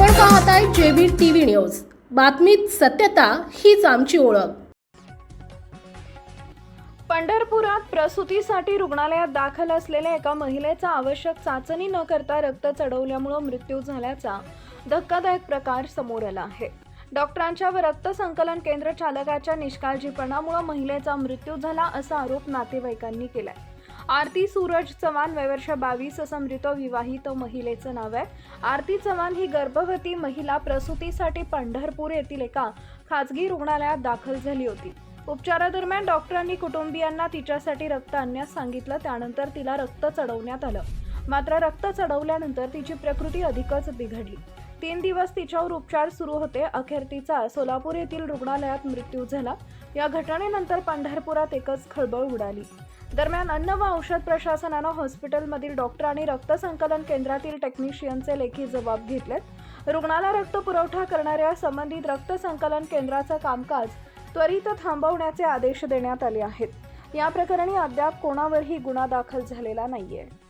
पाहत आहे JB TV news. बातमीत सत्यता हीच आमची ओळख. पंढरपुरात प्रसूतीसाठी रुग्णालयात दाखल असलेल्या एका महिलेचा आवश्यक चाचणी न करता रक्त चढवल्यामुळे मृत्यू झाल्याचा धक्कादायक प्रकार समोर आला आहे. डॉक्टरांच्या व रक्त संकलन केंद्र चालकाच्या निष्काळजीपणामुळे महिलेचा मृत्यू झाला असा आरोप नातेवाईकांनी केलाय. आरती सूरज चव्हाण वयवर्ष बावीस असं मृत विवाहित महिलेचं नाव आहे. आरती चव्हाण ही गर्भवती महिला प्रसूतीसाठी पंढरपूर येथील एका खाजगी रुग्णालयात दाखल झाली होती. उपचारादरम्यान डॉक्टरांनी कुटुंबियांना तिच्यासाठी रक्त आणण्यास सांगितलं त्यानंतर तिला रक्त चढवण्यात आलं. मात्र रक्त चढवल्यानंतर तिची प्रकृती अधिकच बिघडली. तीन दिवस तिच्यावर उपचार सुरू होते. अखेर तिचा सोलापूर येथील रुग्णालयात मृत्यू झाला. या घटनेनंतर पंढरपुरात एकच खळबळ उडाली. दरम्यान अन्न व औषध प्रशासनानं हॉस्पिटलमधील डॉक्टर आणि रक्त संकलन केंद्रातील टेक्निशियनचे लेखी जबाब घेतलेत. रुग्णाला रक्त पुरवठा करणाऱ्या संबंधित रक्त संकलन केंद्राचं कामकाज त्वरित थांबवण्याचे आदेश देण्यात आले आहेत. या प्रकरणी अद्याप कोणावरही गुन्हा दाखल झालेला नाहीये.